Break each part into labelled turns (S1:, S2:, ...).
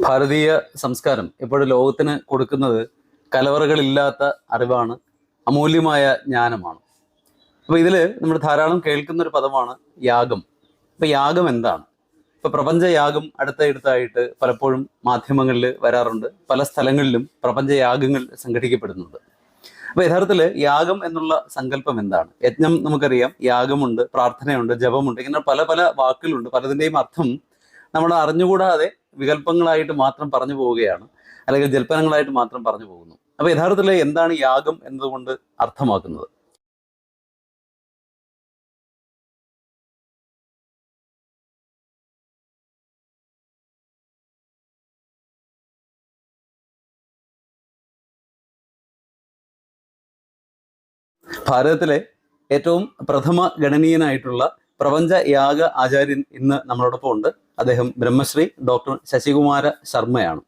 S1: ഭാരതീയ സംസ്കാരം എപ്പോഴും ലോകത്തിന് കൊടുക്കുന്നത് കലവറകളില്ലാത്ത അറിവാണ് അമൂല്യമായ ജ്ഞാനമാണ്. അപ്പോൾ ഇതിൽ നമ്മൾ ധാരാളം കേൾക്കുന്ന ഒരു പദമാണ് യാഗം. അപ്പോൾ യാഗം എന്താണ്? ഇപ്പോൾ പ്രപഞ്ചയാഗം അടുത്തടുത്തായിട്ട് പലപ്പോഴും മാധ്യമങ്ങളിൽ വരാറുണ്ട്. പല സ്ഥലങ്ങളിലും പ്രപഞ്ചയാഗങ്ങൾ സംഘടിക്കപ്പെടുന്നുണ്ട്. അപ്പോൾ യഥാർത്ഥത്തിൽ യാഗം എന്നുള്ള സങ്കല്പം എന്താണ്? യജ്ഞം നമുക്കറിയാം. യാഗമുണ്ട് പ്രാർത്ഥനയുണ്ട് ജപമുണ്ട് ഇങ്ങനെ പല പല വാക്കുകളുണ്ട്. പലതിന്റെയും അർത്ഥം നമ്മൾ അറിഞ്ഞുകൂടാതെ വികല്പങ്ങളായിട്ട് മാത്രം പറഞ്ഞു പോവുകയാണ്. അല്ലെങ്കിൽ ജൽപ്പനങ്ങളായിട്ട് മാത്രം പറഞ്ഞു പോകുന്നു. അപ്പോൾ യഥാർത്ഥത്തിൽ എന്താണ് യാഗം എന്നതുകൊണ്ട് അർത്ഥമാക്കുന്നത്? ഭാരതത്തിലെ ഏറ്റവും പ്രഥമ ഗണനീയനായിട്ടുള്ള പ്രപഞ്ച യാഗ ആചാര്യൻ ഇന്ന് നമ്മളോടൊപ്പം ഉണ്ട് അദ്ദേഹം ബ്രഹ്മശ്രീ ഡോക്ടർ ശശികുമാര ശർമ്മയാണ്.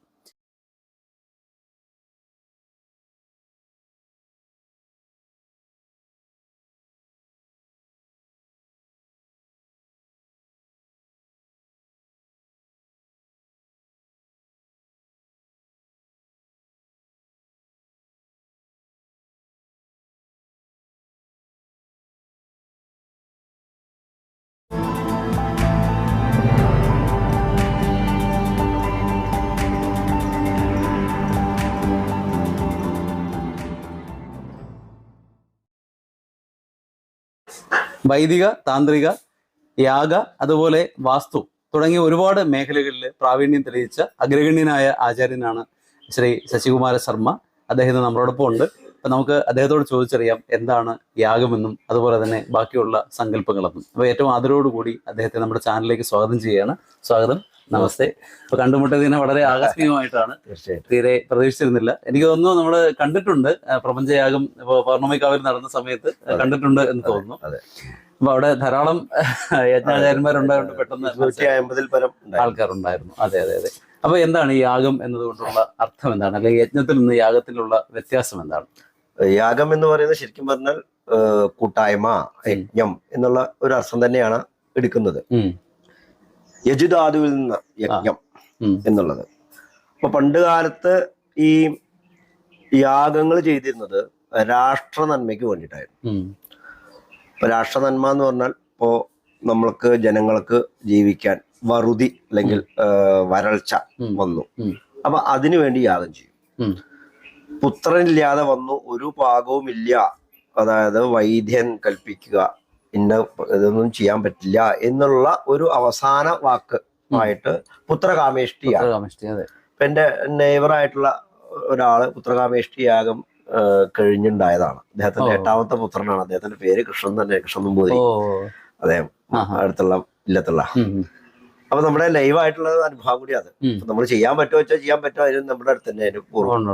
S1: വൈദിക താന്ത്രിക യാഗ അതുപോലെ വാസ്തു തുടങ്ങിയ ഒരുപാട് മേഖലകളിൽ പ്രാവീണ്യം തെളിയിച്ച അഗ്രഗണ്യനായ ആചാര്യനാണ് ശ്രീ ശശികുമാര ശർമ്മ. അദ്ദേഹം നമ്മളോടൊപ്പം ഉണ്ട്. അപ്പൊ നമുക്ക് അദ്ദേഹത്തോട് ചോദിച്ചറിയാം എന്താണ് യാഗമെന്നും അതുപോലെ തന്നെ ബാക്കിയുള്ള സങ്കല്പങ്ങളെന്നും. അപ്പൊ ഏറ്റവും ആദരവോടുകൂടി അദ്ദേഹത്തെ നമ്മുടെ ചാനലിലേക്ക് സ്വാഗതം ചെയ്യുകയാണ്. സ്വാഗതം. നമസ്തേ. അപ്പൊ കണ്ടുമുട്ടതിനെ വളരെ ആകസ്മികമായിട്ടാണ്. തീരെ പ്രതീക്ഷിച്ചിരുന്നില്ല. എനിക്ക് തോന്നുന്നു നമ്മൾ കണ്ടിട്ടുണ്ട് പ്രപഞ്ചയാഗം ഇപ്പൊ പൗർണമിക്കാവിൽ നടന്ന സമയത്ത് കണ്ടിട്ടുണ്ട് എന്ന് തോന്നുന്നു.
S2: അതെ.
S1: അപ്പൊ അവിടെ ധാരാളം യജ്ഞാചാര്യന്മാരുണ്ട് പെട്ടെന്ന്
S2: പരം.
S1: ആൾക്കാരുണ്ടായിരുന്നു. അതെ അതെ അതെ. അപ്പൊ എന്താണ് ഈ യാഗം എന്നതുകൊണ്ടുള്ള അർത്ഥം എന്താണ്? അല്ലെങ്കിൽ യജ്ഞത്തിൽ നിന്ന് യാഗത്തിലുള്ള വ്യത്യാസം എന്താണ്?
S2: യാഗം എന്ന് പറയുന്നത് ശരിക്കും പറഞ്ഞാൽ കൂട്ടായ്മ യജ്ഞം എന്നുള്ള ഒരു അർത്ഥം തന്നെയാണ് എടുക്കുന്നത്. യജുധാതുവിൽ നിന്ന് യജ്ഞം എന്നുള്ളത്. അപ്പൊ പണ്ട് കാലത്ത് ഈ യാഗങ്ങൾ ചെയ്തിരുന്നത് രാഷ്ട്ര നന്മയ്ക്ക് വേണ്ടിയിട്ടായിരുന്നു
S1: ഉം,
S2: രാഷ്ട്രനന്മ രാഷ്ട്ര നന്മ എന്ന് പറഞ്ഞാൽ ഇപ്പോൾ നമ്മൾക്ക് ജനങ്ങൾക്ക് ജീവിക്കാൻ വറുതി അല്ലെങ്കിൽ വരൾച്ച വന്നു. അപ്പൊ അതിനു വേണ്ടി യാഗം ചെയ്യും. പുത്രനില്ലാതെ വന്നു ഒരു പാകവും ഇല്ല. അതായത് വൈദ്യൻ കൽപ്പിക്കുക ഇന്ന ഇതൊന്നും ചെയ്യാൻ പറ്റില്ല എന്നുള്ള ഒരു അവസാന വാക്ക് ആയിട്ട് പുത്രകാമേഷ്ടിയാണ് എന്റെ നെയ്ബറായിട്ടുള്ള ഒരാൾ പുത്രകാമേഷ്ടി യാഗം ആ, കഴിഞ്ഞുണ്ടായതാണ്. അദ്ദേഹത്തിന്റെ എട്ടാമത്തെ പുത്രനാണ്. അദ്ദേഹത്തിന്റെ പേര് കൃഷ്ണൻ തന്നെ കൃഷ്ണൻ നമ്പൂതിരി
S1: അതെ
S2: അദ്ദേഹം. അടുത്തുള്ള ഇല്ലത്തുള്ള. അപ്പൊ നമ്മുടെ ലൈവ് ആയിട്ടുള്ള അനുഭവം കൂടി അത്. നമ്മൾ ചെയ്യാൻ പറ്റുമോ വെച്ചാൽ ചെയ്യാൻ പറ്റുമോ അതിന് നമ്മുടെ അടുത്ത് തന്നെ അതിന്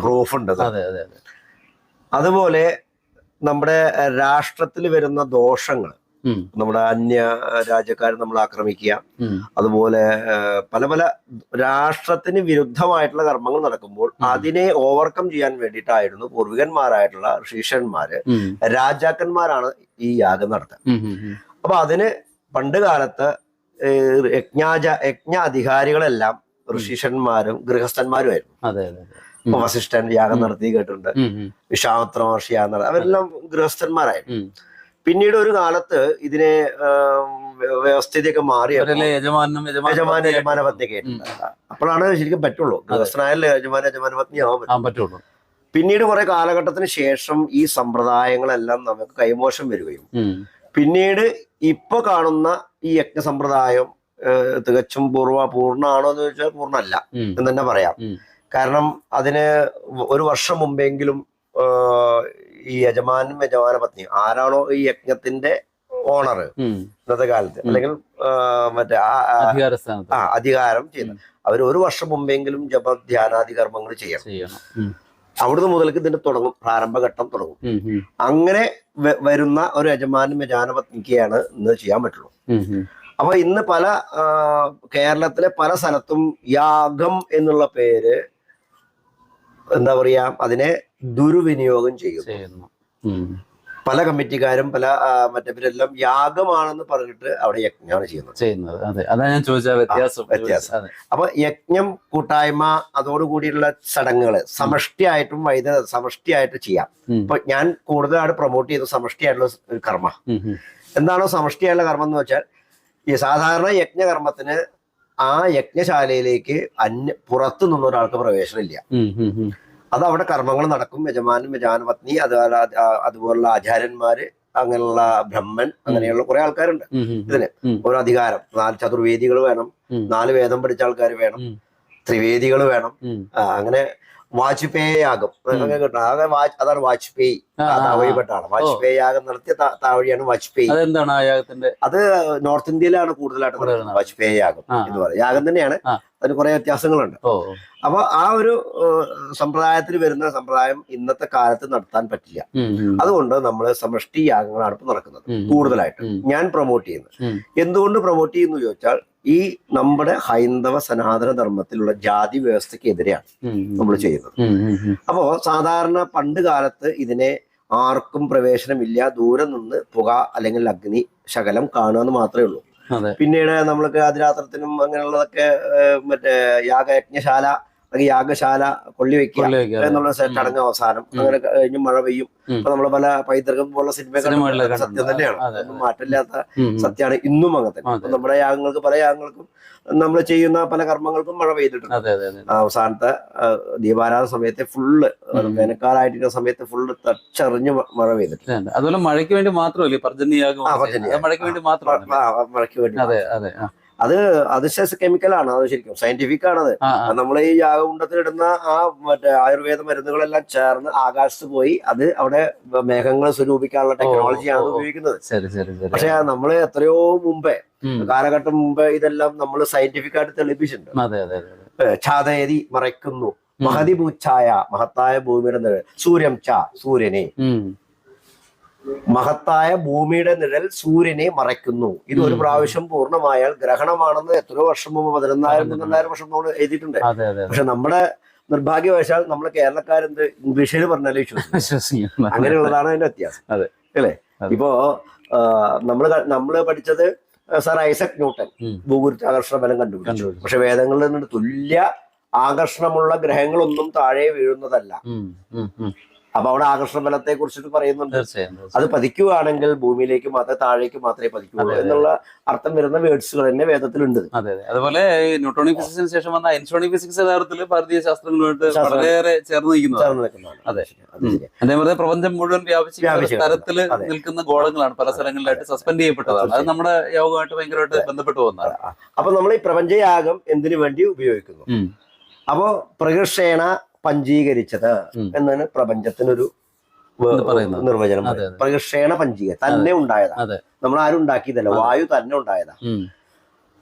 S2: പ്രൂഫ് ഉണ്ട്? അതെ.
S1: അതെ അതെ
S2: അതുപോലെ നമ്മുടെ രാഷ്ട്രത്തിൽ വരുന്ന ദോഷങ്ങൾ നമ്മുടെ അന്യ രാജ്യക്കാരെ നമ്മൾ ആക്രമിക്കുക. അതുപോലെ പല പല രാഷ്ട്രത്തിന് വിരുദ്ധമായിട്ടുള്ള കർമ്മങ്ങൾ നടക്കുമ്പോൾ അതിനെ ഓവർകം ചെയ്യാൻ വേണ്ടിയിട്ടായിരുന്നു പൂർവികന്മാരായിട്ടുള്ള ഋഷീഷന്മാര് രാജാക്കന്മാരാണ് ഈ യാഗം നടത്തുക. അപ്പൊ അതിന് പണ്ട് കാലത്ത് യജ്ഞാജ യജ്ഞ അധികാരികളെല്ലാം ഋഷീഷന്മാരും ഗൃഹസ്ഥന്മാരുമായിരുന്നു വസിഷ്ഠൻ യാഗം നടത്തി കേട്ടിട്ടുണ്ട്. വിശ്വാമിത്ര മഹർഷി യാഗം നടത്തി. അവരെല്ലാം ഗൃഹസ്ഥന്മാരായിരുന്നു. പിന്നീട് ഒരു കാലത്ത് ഇതിനെ വ്യവസ്ഥയൊക്കെ വ്യവസ്ഥിതിയൊക്കെ മാറി
S1: യജമാനും
S2: യജമാന യജമാന പത്നിയൊക്കെ. അപ്പോഴാണ് ശരിക്കും പറ്റുള്ളൂ. ഗൃഹസ്ഥനായാലും യജമാന യജമാന പത്നി ആവാൻ
S1: പറ്റുള്ളൂ.
S2: പിന്നീട് കുറെ കാലഘട്ടത്തിന് ശേഷം ഈ സമ്പ്രദായങ്ങളെല്ലാം നമുക്ക് കൈമോശം വരികയും. പിന്നീട് ഇപ്പൊ കാണുന്ന ഈ യജ്ഞ സമ്പ്രദായം തികച്ചും പൂർവ പൂർണമാണോ എന്ന് ചോദിച്ചാൽ
S1: പൂർണമല്ല
S2: എന്ന് തന്നെ പറയാം. കാരണം അതിന് ഒരു വർഷം മുമ്പെങ്കിലും ഈ യജമാനും യജമാന പത്നി ആരാണോ ഈ യജ്ഞത്തിന്റെ ഓണർ. ഇന്നത്തെ കാലത്ത്. അല്ലെങ്കിൽ മറ്റേ ആ- അധികാരം ചെയ്യുന്നത്. അവർ ഒരു വർഷം മുമ്പെങ്കിലും ജപ ധ്യാനാദി കർമ്മങ്ങൾ ചെയ്യണം അവിടുന്ന് മുതൽക്ക് ഇതിന്റെ തുടങ്ങും. പ്രാരംഭഘട്ടം തുടങ്ങും. അങ്ങനെ വരുന്ന ഒരു യജമാനും യജമാന പത്നിക്കാണ് ഇന്ന് ചെയ്യാൻ പറ്റുള്ളൂ. അപ്പൊ ഇന്ന് പല കേരളത്തിലെ പല സ്ഥലത്തും യാഗം എന്നുള്ള പേര് എന്താ പറയാ അതിനെ ദുർവിനിയോഗം ചെയ്യും
S1: ചെയ്യുന്നു.
S2: പല കമ്മിറ്റിക്കാരും പല മറ്റവരെല്ലാം യാഗമാണെന്ന് പറഞ്ഞിട്ട് അവിടെ യജ്ഞമാണ് ചെയ്യുന്നത്
S1: ചെയ്യുന്നത് അതെ അതാണ് ഞാൻ ചോദിച്ച വ്യത്യാസം
S2: വ്യത്യാസം. അപ്പൊ യജ്ഞം കൂട്ടായ്മ അതോടുകൂടിയുള്ള ചടങ്ങുകൾ സമഷ്ടിയായിട്ടും വൈദ്യ സമഷ്ടിയായിട്ട് ചെയ്യാം. ഇപ്പൊ ഞാൻ കൂടുതലായിട്ട് പ്രൊമോട്ട് ചെയ്ത സമഷ്ടിയായിട്ടുള്ള ഒരു കർമ്മ. എന്താണോ സമഷ്ടിയായുള്ള കർമ്മം എന്ന് വെച്ചാൽ ഈ സാധാരണ യജ്ഞകർമ്മത്തിന് ആ യജ്ഞശാലയിലേക്ക് അന്യ പുറത്തു നിന്നൊരാൾക്ക് പ്രവേശനമില്ല. അത് അവിടെ കർമ്മങ്ങൾ നടക്കും. യജമാനും യജാനപത്നി അതുപോലെ അതുപോലുള്ള ആചാര്യന്മാര് അങ്ങനെയുള്ള ബ്രഹ്മൻ അങ്ങനെയുള്ള കുറെ ആൾക്കാരുണ്ട് ഇതിന്
S1: ഓരോ
S2: ഒരു അധികാരം നാല് ചതുർവേദികൾ വേണം നാല് വേദം പഠിച്ച ആൾക്കാർ വേണം ത്രിവേദികൾ വേണം. അങ്ങനെ വാജ്പേയി യാഗം കേട്ടോ. അതാണ് വാജ്പേയി.
S1: ആ, ആ, ആ.
S2: താവഴിപ്പെട്ടാണ് വാജ്പേയി യാഗം നടത്തിയ താവഴിയാണ് വാജ്പേയി.
S1: അതെന്താണ് ആ യാഗത്തിന്റെ?
S2: അത് നോർത്ത് ഇന്ത്യയിലാണ് കൂടുതലായിട്ട് നടക്കുന്നത് വാജ്പേയി യാഗം എന്ന് പറയുന്നത്. യാഗം തന്നെയാണ്. അതിന് കുറെ വ്യത്യാസങ്ങളുണ്ട്. അപ്പൊ ആ ഒരു സമ്പ്രദായത്തിൽ വരുന്ന സമ്പ്രദായം ഇന്നത്തെ കാലത്ത് നടത്താൻ പറ്റില്ല. അതുകൊണ്ട് നമ്മൾ സമഷ്ടി യാഗങ്ങളാണ് ഇപ്പൊ നടക്കുന്നത്. കൂടുതലായിട്ട്. ഞാൻ പ്രൊമോട്ട് ചെയ്യുന്നത്. എന്തുകൊണ്ട് പ്രൊമോട്ട് ചെയ്യുന്നു ചോദിച്ചാൽ ഈ നമ്മുടെ ഹൈന്ദവ സനാതന ധർമ്മത്തിലുള്ള ജാതി വ്യവസ്ഥയ്ക്ക് എതിരെയാണ്. നമ്മൾ ചെയ്യുന്നത്. അപ്പോ സാധാരണ പണ്ട് കാലത്ത് ഇതിനെ ആർക്കും പ്രവേശനമില്ല ദൂരെ നിന്ന് പുക അല്ലെങ്കിൽ അഗ്നി ശകലം കാണുക എന്ന് മാത്രമേ ഉള്ളൂ പിന്നീട് നമ്മൾക്ക് അതിരാത്രത്തിനും അങ്ങനെയുള്ളതൊക്കെ മറ്റേ യാഗയജ്ഞശാല അല്ലെങ്കിൽ യാഗശാല കൊള്ളിവെക്കുക
S1: കൊള്ളി വെക്കുക
S2: എന്നുള്ള ചടങ്ങ് അവസാനം. അങ്ങനെ കഴിഞ്ഞ് മഴ പെയ്യും. അപ്പൊ നമ്മൾ പല പൈതൃകം പോലുള്ള സിനിമ
S1: സിനിമകളിലൊക്കെ
S2: സത്യം തന്നെയാണ്.
S1: മാറ്റമില്ലാത്ത.
S2: സത്യമാണ് ഇന്നും അങ്ങനെ തന്നെ. നമ്മുടെ യാഗങ്ങൾക്ക് പല യാഗങ്ങൾക്കും നമ്മൾ ചെയ്യുന്ന പല കർമ്മങ്ങൾക്കും മഴ പെയ്തിട്ടുണ്ട്. അവസാനത്തെ ദീപാരാധന സമയത്തെ ഫുള്ള്. വേനൽക്കാലായിട്ടിരിക്കുന്ന സമയത്ത് ഫുള്ള് തച്ചറിഞ്ഞ് മഴ പെയ്തിട്ടുണ്ട്.
S1: അതുപോലെ മഴയ്ക്ക് വേണ്ടി മാത്രമല്ലേ
S2: പർജന്യ
S1: മഴയ്ക്ക് വേണ്ടി മാത്രമാണ്
S2: മഴയ്ക്ക് വേണ്ടി
S1: അതെ അതെ
S2: അത് അത് കെമിക്കലാണ് അത് ശരിക്കും സയന്റിഫിക് ആണത്. നമ്മൾ ഈ യാഗകുണ്ടത്തിലിടുന്ന ആ മറ്റേ ആയുർവേദ മരുന്നുകളെല്ലാം ചേർന്ന് ആകാശത്ത് പോയി അത് അവിടെ മേഘങ്ങൾ സ്വരൂപിക്കാനുള്ള ടെക്നോളജിയാണ്. ഉപയോഗിക്കുന്നത് പക്ഷെ നമ്മൾ എത്രയോ മുമ്പേ കാലഘട്ടം മുമ്പേ ഇതെല്ലാം നമ്മൾ സയന്റിഫിക് ആയിട്ട്
S1: അതെ.
S2: ഛാതയതി മറയ്ക്കുന്നു. മഹതി പൂച്ചായ മഹത്തായ ഭൂമിയുടെ സൂര്യം ചാ സൂര്യനെ. മഹത്തായ ഭൂമിയുടെ നിഴൽ സൂര്യനെ മറയ്ക്കുന്നു. ഇത് ഒരു പ്രാവശ്യം പൂർണമായാൽ ഗ്രഹണമാണെന്ന് എത്രയോ വർഷം മുമ്പ് പതിനൊന്നായിരം പന്ത്രണ്ടായിരം വർഷം നമ്മൾ എഴുതിയിട്ടുണ്ട്. പക്ഷെ നമ്മുടെ നിർഭാഗ്യവശാൽ നമ്മൾ കേരളക്കാരെന്ത് ഇംഗ്ലീഷിൽ പറഞ്ഞാലേ വിശ്വസിക്കും. അങ്ങനെയുള്ളതാണ് അതിന്റെ വ്യത്യാസം.
S1: അതെ.
S2: അല്ലേ? ഇപ്പോ നമ്മൾ നമ്മൾ നമ്മൾ പഠിച്ചത് സർ ഐസക് ന്യൂട്ടൻ. ഭൂഗുരുത്വാകർഷണ ബലം കണ്ടുപിടിച്ചു. പക്ഷെ വേദങ്ങളിൽ നിന്ന് തുല്യ ആകർഷണമുള്ള ഗ്രഹങ്ങളൊന്നും താഴെ വീഴുന്നതല്ല. അപ്പൊ അവിടെ ആകർഷണ ബലത്തെ കുറിച്ചിട്ട് പറയുന്നുണ്ട്. അത് പതിക്കുകയാണെങ്കിൽ ഭൂമിയിലേക്ക് മാത്രമേ താഴേക്ക് മാത്രമേ പതിക്കുകയുള്ളൂ. എന്നുള്ള അർത്ഥം വരുന്ന വേർഡ്സുകൾ തന്നെ വേദത്തിലുണ്ട്.
S1: അതെ അതെ. അതുപോലെ ന്യൂട്രോണിക് ഫിസിക്സിന് ശേഷം വന്ന ഐൻസ്റ്റോണിക് ഫിസിക്സ് യഥാർത്ഥത്തിൽ ഭാരതീയ ശാസ്ത്രങ്ങളുമായിട്ട്
S2: ശാസ്ത്രം.
S1: വളരെയേറെ ചേർന്ന് അതെ.
S2: അത്
S1: അതേപോലെ പ്രപഞ്ചം മുഴുവൻ വ്യാപിച്ച തരത്തിൽ നിൽക്കുന്ന ഗോളങ്ങളാണ് പല സ്ഥലങ്ങളിലായിട്ട് സസ്പെൻഡ് ചെയ്യപ്പെട്ടതാണ്. അത് നമ്മുടെ യോഗമായിട്ട് ഭയങ്കരമായിട്ട് ബന്ധപ്പെട്ട് പോകുന്നതാണ്.
S2: അപ്പൊ നമ്മൾ ഈ പ്രപഞ്ചയാഗം എന്തിനു വേണ്ടി ഉപയോഗിക്കുന്നു. അപ്പോ പ്രകൃഷേണ പഞ്ചീകരിച്ചത്. എന്നാണ് പ്രപഞ്ചത്തിനൊരു നിർവചനം പ്രകർഷേണ പഞ്ചീക തന്നെ ഉണ്ടായതാ. നമ്മൾ ആരും ഉണ്ടാക്കിയതല്ല വായു തന്നെ ഉണ്ടായതാ.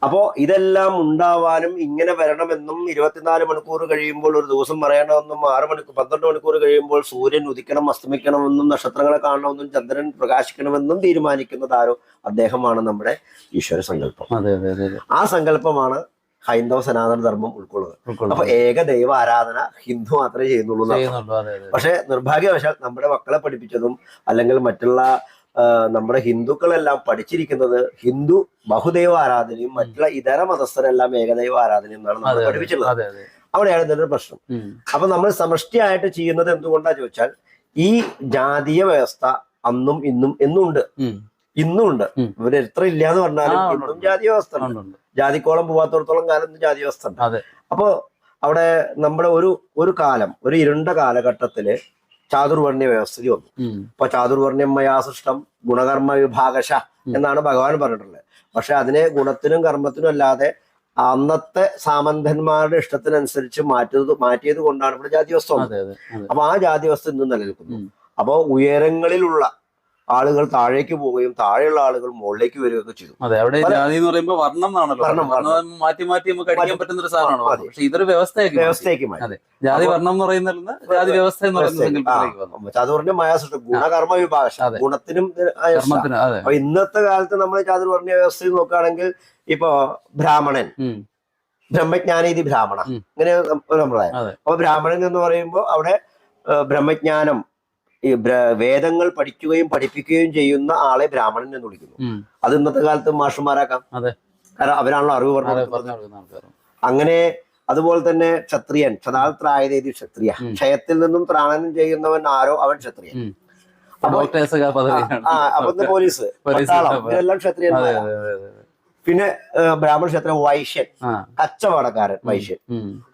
S2: അപ്പോ ഇതെല്ലാം ഉണ്ടാവാനും ഇങ്ങനെ വരണമെന്നും ഇരുപത്തിനാല് മണിക്കൂർ കഴിയുമ്പോൾ ഒരു ദിവസം പറയണമെന്നും ആറ് മണിക്കൂർ പന്ത്രണ്ട് മണിക്കൂർ കഴിയുമ്പോൾ സൂര്യൻ ഉദിക്കണം അസ്തമിക്കണമെന്നും നക്ഷത്രങ്ങളെ കാണണമെന്നും ചന്ദ്രൻ പ്രകാശിക്കണമെന്നും തീരുമാനിക്കുന്നത് ആരോ അദ്ദേഹമാണ് നമ്മുടെ ഈശ്വര സങ്കല്പം. ആ സങ്കല്പമാണ് ഹൈന്ദവ സനാതന ധർമ്മം ഉൾക്കൊള്ളുന്നത്.
S1: ഉൾക്കൊള്ളുന്നു.
S2: അപ്പൊ ഏക ദൈവ ആരാധന ഹിന്ദു മാത്രമേ ചെയ്യുന്നുള്ളൂ പക്ഷെ നിർഭാഗ്യവശാൽ നമ്മുടെ മക്കളെ പഠിപ്പിച്ചതും അല്ലെങ്കിൽ മറ്റുള്ള നമ്മുടെ ഹിന്ദുക്കളെല്ലാം പഠിച്ചിരിക്കുന്നത് ഹിന്ദു ബഹുദൈവ ആരാധനയും മറ്റുള്ള ഇതര മതസ്ഥരെല്ലാം ഏകദൈവ ആരാധനയും എന്നാണ് നമ്മൾ പഠിപ്പിച്ചിട്ടുള്ളത്. അവിടെയാണ് ഇതിന്റെ പ്രശ്നം. അപ്പൊ നമ്മൾ സമഷ്ടിയായിട്ട് ചെയ്യുന്നത് എന്തുകൊണ്ടാ ചോദിച്ചാൽ ഈ ജാതീയ വ്യവസ്ഥ അന്നും ഇന്നും എന്നും ഉണ്ട്
S1: ഉം.
S2: ഇന്നും ഉണ്ട്. ഇവർ എത്ര ഇല്ലാന്ന് പറഞ്ഞാലും ഇന്നും ജാതി വ്യവസ്ഥ ഉണ്ട്. ജാതിക്കോളം പോവാത്തോടത്തോളം കാലം ജാതി വ്യവസ്ഥ ഉണ്ട്. അപ്പോ അവിടെ നമ്മുടെ ഒരു ഒരു കാലം ഒരു ഇരുണ്ട കാലഘട്ടത്തിൽ ചാതുർവർണ വ്യവസ്ഥിതി വന്നു.
S1: അപ്പൊ
S2: ഇപ്പൊ ചാതുർവർണ്യം മയാ ഗുണകർമ്മ വിഭാഗശ എന്നാണ് ഭഗവാൻ പറഞ്ഞിട്ടുള്ളത്. പക്ഷെ അതിനെ ഗുണത്തിനും കർമ്മത്തിനും അല്ലാതെ അന്നത്തെ സാമന്തന്മാരുടെ ഇഷ്ടത്തിനനുസരിച്ച് മാറ്റിയത് മാറ്റിയത് കൊണ്ടാണ് ഇവിടെ ജാതി വ്യവസ്ഥ അപ്പൊ ആ ജാതി വ്യവസ്ഥ ഇന്നും നിലനിൽക്കുന്നു.
S1: അപ്പോൾ
S2: അപ്പോ ഉയരങ്ങളിലുള്ള ആളുകൾ താഴേക്ക് പോവുകയും താഴെയുള്ള ആളുകൾ മുകളിലേക്ക് വരികയൊക്കെ ചെയ്തു.
S1: അതെ അവിടെ ജാതി എന്ന് പറയുമ്പോൾ വർണം
S2: വർണം,
S1: വർണം മാറ്റി മാറ്റി നമുക്ക് അടിക്കാൻ പറ്റുന്ന ഒരു സാധനമാണ്? പക്ഷെ ഇതൊരു വ്യവസ്ഥയാക്കി.
S2: വ്യവസ്ഥയ്ക്ക്
S1: അതെ ജാതി വർണം എന്ന് പറയുന്ന ജാതി വ്യവസ്ഥ എന്ന് പറയുന്ന അത് പറഞ്ഞ
S2: ചാതുർവർണ മയാ സൃഷ്ടം ഗുണകർമ്മ
S1: വിഭാഷ
S2: ഗുണത്തിനും അപ്പൊ ഇന്നത്തെ കാലത്ത് നമ്മൾ ചാതുർവർണ വ്യവസ്ഥയിൽ നോക്കുകയാണെങ്കിൽ ഇപ്പൊ ബ്രാഹ്മണൻ. ബ്രഹ്മജ്ഞാനീതി ബ്രാഹ്മണ.
S1: അങ്ങനെ
S2: ഇങ്ങനെ സമ്പ്രദായം
S1: അതെ.
S2: അപ്പൊ ബ്രാഹ്മണൻ എന്ന് പറയുമ്പോൾ അവിടെ ബ്രഹ്മജ്ഞാനം ഈ വേദങ്ങൾ പഠിക്കുകയും പഠിപ്പിക്കുകയും ചെയ്യുന്ന ആളെ ബ്രാഹ്മണൻ എന്ന് വിളിക്കുന്നു. അത് ഇന്നത്തെ കാലത്ത് മാഷന്മാരാക്കാം. കാരണം അവരാണല്ലോ അറിവ്
S1: പറഞ്ഞത്
S2: അങ്ങനെ അതുപോലെ തന്നെ ക്ഷത്രിയൻ ക്ഷതാത്രായതേതി ക്ഷത്രിയ. ക്ഷയത്തിൽ നിന്നും ത്രാണനം ചെയ്യുന്നവൻ ആരോ? അവൻ ക്ഷത്രിയൻ. അപ്പൊ പോലീസ് ഇതെല്ലാം
S1: അതെ, അതെ.
S2: പിന്നെ ബ്രാഹ്മണ ക്ഷേത്രം വൈശ്യൻ കച്ചവടക്കാരൻ വൈശ്യൻ.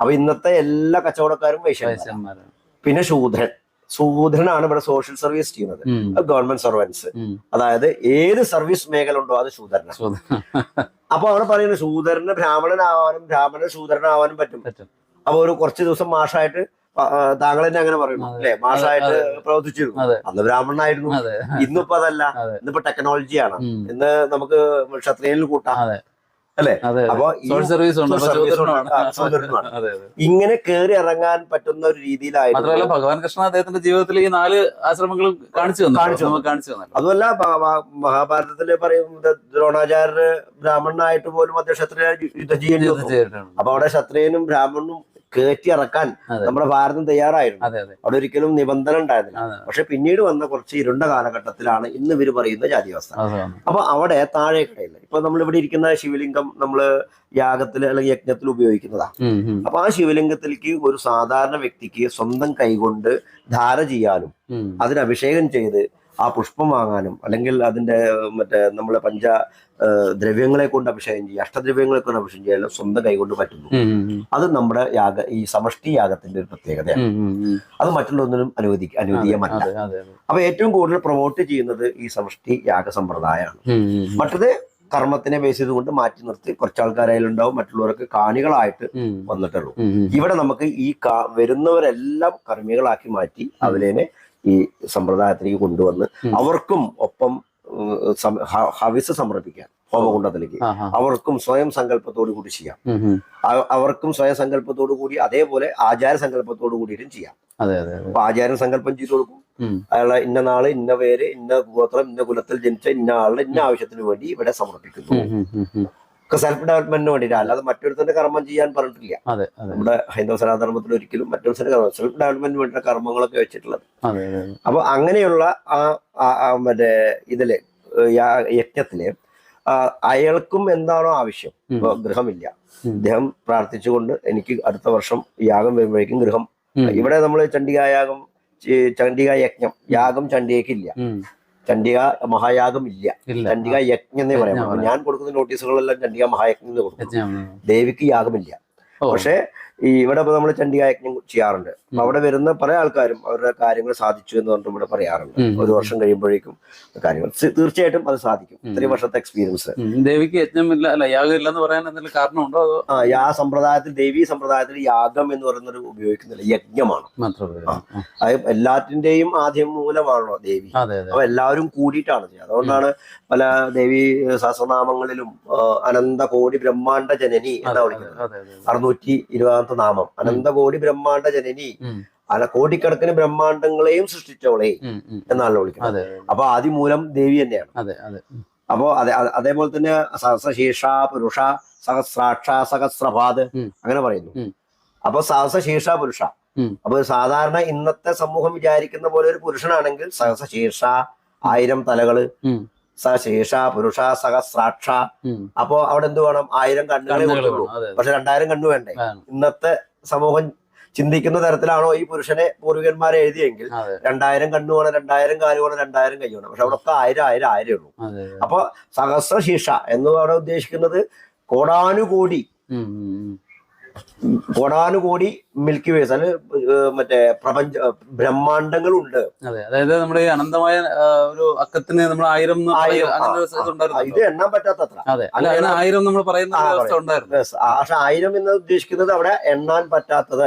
S2: അപ്പൊ ഇന്നത്തെ എല്ലാ കച്ചവടക്കാരും
S1: വൈശ്യന്മാരാണ്.
S2: പിന്നെ ശൂദ്രൻ. ശൂദ്രനാണ് ഇവിടെ സോഷ്യൽ സർവീസ് ചെയ്യുന്നത്. ഗവൺമെന്റ് സർവൻസ് അതായത് ഏത് സർവീസ് മേഖല ഉണ്ടോ അത് ശൂദ്രനാണ്. അപ്പൊ അവിടെ പറയുന്നത് ശൂദ്രന് ബ്രാഹ്മണനാവാനും ബ്രാഹ്മണൻ ശൂദ്രനാവാനും പറ്റും.
S1: പറ്റും.
S2: അപ്പൊ ഒരു കുറച്ച് ദിവസം മാഷായിട്ട് താങ്കൾ തന്നെ അങ്ങനെ പറയുന്നു. അല്ലെ? മാഷായിട്ട് പ്രവർത്തിച്ചിരുന്നു. അന്ന് ബ്രാഹ്മണനായിരുന്നു ഇന്നിപ്പോ അതല്ല. ഇന്നിപ്പോ ടെക്നോളജിയാണ്. ഇന്ന് നമുക്ക് ക്ഷത്രിയനിൽ കൂട്ടാം. അല്ലേ? അപ്പൊ
S1: സർവീസ്
S2: ഇങ്ങനെ കേറി ഇറങ്ങാൻ പറ്റുന്ന ഒരു രീതിയിലായിരുന്നു.
S1: മാത്രമല്ല ഭഗവാൻ കൃഷ്ണ അദ്ദേഹത്തിന്റെ ജീവിതത്തിൽ ഈ നാല് ആശ്രമങ്ങളും കാണിച്ചു തന്നു
S2: കാണിച്ചു
S1: തന്നല്ലോ
S2: അതുമല്ല മഹാഭാരതത്തിൽ പറയുന്നത് ദ്രോണാചാര്യ ബ്രാഹ്മണനായിട്ട് പോലും അദ്ദേഹം ക്ഷത്രിയ യുദ്ധം ചെയ്യേണ്ടി വന്നു. അപ്പൊ അവിടെ ക്ഷത്രിയനും ബ്രാഹ്മണനും കയറ്റി ഇറക്കാൻ നമ്മുടെ ഭാരതം തയ്യാറായിരുന്നു. അവിടെ ഒരിക്കലും നിബന്ധന ഉണ്ടായിരുന്നില്ല. പക്ഷെ പിന്നീട് വന്ന കുറച്ച് ഇരുണ്ട കാലഘട്ടത്തിലാണ് ഇന്ന് ഇവർ പറയുന്ന
S1: ജാതിവസ്ഥ
S2: അപ്പൊ അവിടെ താഴേക്കടയിൽ ഇപ്പൊ നമ്മൾ ഇവിടെ ഇരിക്കുന്ന ശിവലിംഗം നമ്മൾ യാഗത്തിൽ അല്ലെങ്കിൽ യജ്ഞത്തിൽ ഉപയോഗിക്കുന്നതാ.
S1: ഉം, ഉം,
S2: അപ്പൊ ആ ശിവലിംഗത്തിലേക്ക് ഒരു സാധാരണ വ്യക്തിക്ക് സ്വന്തം കൈകൊണ്ട് ധാര ചെയ്യാനും. അതിന് അഭിഷേകം ചെയ്ത് ആ പുഷ്പം വാങ്ങാനും അല്ലെങ്കിൽ അതിന്റെ മറ്റേ നമ്മളെ പഞ്ച ദ്രവ്യങ്ങളെ കൊണ്ട് അഭിഷേകം ചെയ്യുക അഷ്ടദ്രവ്യങ്ങളെ കൊണ്ട് അഭിഷേകം ചെയ്യാൻ സ്വന്തം കൈകൊണ്ട് പറ്റുന്നു. അത് നമ്മുടെ യാഗ ഈ സമഷ്ടി യാഗത്തിന്റെ ഒരു പ്രത്യേകതയാണ്. അത് മറ്റുള്ളൊന്നിനും അനുവദിക്കുക അനുവദി അനുവദീയമല്ല. അപ്പൊ ഏറ്റവും കൂടുതൽ പ്രൊമോട്ട് ചെയ്യുന്നത് ഈ സമഷ്ടി യാഗ സമ്പ്രദായമാണ്. മറ്റത് കർമ്മത്തിനെ ബേസ് ചെയ്തുകൊണ്ട് മാറ്റി നിർത്തി കുറച്ച് ആൾക്കാരായാലുണ്ടാവും മറ്റുള്ളവർക്ക് കാണികളായിട്ട് വന്നിട്ടുള്ളൂ. ഇവിടെ നമുക്ക് ഈ വരുന്നവരെല്ലാം കർമ്മികളാക്കി മാറ്റി അവരെ ഈ സമ്പ്രദായത്തിലേക്ക് കൊണ്ടുവന്ന് അവർക്കും ഒപ്പം ഹവിസ് സമർപ്പിക്കാൻ ഹോമകുണ്ടത്തിലേക്ക്. അവർക്കും സ്വയം സങ്കല്പത്തോടു കൂടി ചെയ്യാം. അവർക്കും സ്വയം സങ്കല്പത്തോടു കൂടി അതേപോലെ ആചാര സങ്കല്പത്തോടു കൂടിയിട്ടും ചെയ്യാം. അപ്പൊ ആചാരം സങ്കല്പം ചെയ്തു കൊടുക്കും. അയാളെ ഇന്ന നാൾ ഇന്ന പേര് ഇന്ന ഗോത്രം ഇന്ന കുലത്തിൽ ജനിച്ച ഇന്ന ആളുടെ ഇന്ന ആവശ്യത്തിന് വേണ്ടി ഇവിടെ സമർപ്പിക്കുന്നു.
S1: ഉം.
S2: സെൽഫ് ഡെവലപ്മെന്റിന് വേണ്ടിയിട്ട് അല്ലാതെ മറ്റൊരുത്തന്റെ കർമ്മം ചെയ്യാൻ പറഞ്ഞിട്ടില്ല. നമ്മുടെ ഹൈന്ദവ സനാതനത്തിൽ ഒരിക്കലും മറ്റൊരുത്തന്റെ കർമ്മം സെൽഫ് ഡെവലപ്മെന്റിന് വേണ്ടിയുള്ള കർമ്മങ്ങളൊക്കെ വെച്ചിട്ടുള്ളത്. അപ്പൊ അങ്ങനെയുള്ള ആ മറ്റേ ഇതിൽ യജ്ഞത്തിൽ അയാൾക്കും എന്താണോ ആവശ്യം. ഇപ്പൊ ഗൃഹമില്ല. അദ്ദേഹം പ്രാർത്ഥിച്ചുകൊണ്ട് എനിക്ക് അടുത്ത വർഷം യാഗം വരുമ്പോഴേക്കും ഗൃഹം. ഇവിടെ നമ്മൾ ചണ്ഡികായാഗം യാഗം ചണ്ഡിക യജ്ഞം. യാഗം ചണ്ഡികയ്ക്കില്ല. ചണ്ഡിക മഹായാഗം ഇല്ല. ചണ്ഡിക യജ്ഞം എന്നേ പറയാം. ഞാൻ കൊടുക്കുന്ന നോട്ടീസുകളെല്ലാം ചണ്ഡിക മഹായജ്ഞം എന്ന് കൊടുക്കും. ദേവിക്ക് യാഗമില്ല. പക്ഷെ ഈ ഇവിടെ ഇപ്പൊ നമ്മൾ ചണ്ഡിക യജ്ഞം ചെയ്യാറുണ്ട് അപ്പൊ അവിടെ വരുന്ന പല ആൾക്കാരും അവരുടെ കാര്യങ്ങൾ സാധിച്ചു എന്ന് പറഞ്ഞിട്ട് ഇവിടെ പറയാറുണ്ട്. ഒരു വർഷം കഴിയുമ്പോഴേക്കും കാര്യങ്ങൾ തീർച്ചയായിട്ടും അത് സാധിക്കും. ഇത്രയും വർഷത്തെ എക്സ്പീരിയൻസ്
S1: ദേവിക്ക് യജ്ഞമില്ല അല്ല യാഗം ഇല്ലെന്ന് പറയാൻ എന്തെങ്കിലും കാരണമുണ്ടോ അതോ?
S2: ആ യാ സമ്പ്രദായത്തിൽ ദേവി സമ്പ്രദായത്തിൽ യാഗം എന്ന് പറയുന്നത് ഉപയോഗിക്കുന്നില്ല. യജ്ഞമാണ്. അത് എല്ലാറ്റിന്റെയും ആദ്യം മൂലമാണല്ലോ ദേവി. അപ്പൊ എല്ലാവരും കൂടിയിട്ടാണ് ചെയ്യുന്നത് അതുകൊണ്ടാണ് പല ദേവി സഹസ്രനാമങ്ങളിലും അനന്ത കോടി ബ്രഹ്മാണ്ട ജനനി
S1: എന്നാണ്
S2: വിളിക്കുന്നത്. അറുന്നൂറ്റി ഇരുപതാമത്തെ നാമം അനന്തകോടി ബ്രഹ്മാണ്ട ജനനി. അല്ല കോടിക്കണക്കിന് ബ്രഹ്മാണ്ടങ്ങളെയും
S1: സൃഷ്ടിച്ചോളെ.
S2: എന്നാണല്ലോ വിളിക്കുന്നത്. അപ്പൊ ആദിമൂലം ദേവി തന്നെയാണ്. അപ്പോ അതെ അതെ- അതേപോലെ തന്നെ സഹസ്രശീർഷ പുരുഷ സഹസ്രാക്ഷ
S1: സഹസ്രപാത്
S2: അങ്ങനെ പറയുന്നു. അപ്പൊ സഹസ്രശീർഷ പുരുഷ. അപ്പൊ സാധാരണ ഇന്നത്തെ സമൂഹം വിചാരിക്കുന്ന പോലെ ഒരു പുരുഷനാണെങ്കിൽ സഹസ്രശീർഷ ആയിരം തലകൾ
S1: ഉം.
S2: ശേഷ പുരുഷ സഹസ്രാക്ഷ. അപ്പോ അവിടെ എന്ത് വേണം? ആയിരം കണ്ണുകളെ കൊടുക്കുള്ളൂ. പക്ഷെ രണ്ടായിരം കണ്ണു വേണ്ടേ? ഇന്നത്തെ സമൂഹം ചിന്തിക്കുന്ന തരത്തിലാണോ ഈ പുരുഷനെ പൂർവികന്മാരെ എഴുതിയെങ്കിൽ രണ്ടായിരം കണ്ണു വേണം രണ്ടായിരം കാൽ വേണം രണ്ടായിരം കൈ വേണം. പക്ഷെ അവിടെ ഒക്കെ ആയിരം ആയിരം ആയിരം ഉള്ളൂ.
S1: അപ്പൊ സഹസ്ര
S2: അപ്പൊ സഹസ്രശീർഷ എന്ന് അവിടെ ഉദ്ദേശിക്കുന്നത് കോടാനുകോടി. കോടാനുകോടി മിൽക്കി വേസ് അല്ലെ മറ്റേ പ്രപഞ്ച ബ്രഹ്മാണ്ടങ്ങളുണ്ട്
S1: അതെ അതായത് നമ്മുടെ അനന്തമായ ഒരു അക്കത്തിന് നമ്മൾ ആയിരം ഇത്
S2: എണ്ണാൻ പറ്റാത്തത്ര.
S1: അതെ അല്ല ആയിരം നമ്മൾ പറയുന്ന അവസ്ഥ ഉണ്ടായിരുന്നു.
S2: പക്ഷെ ആയിരം എന്ന് ഉദ്ദേശിക്കുന്നത് അവിടെ എണ്ണാൻ പറ്റാത്തത്.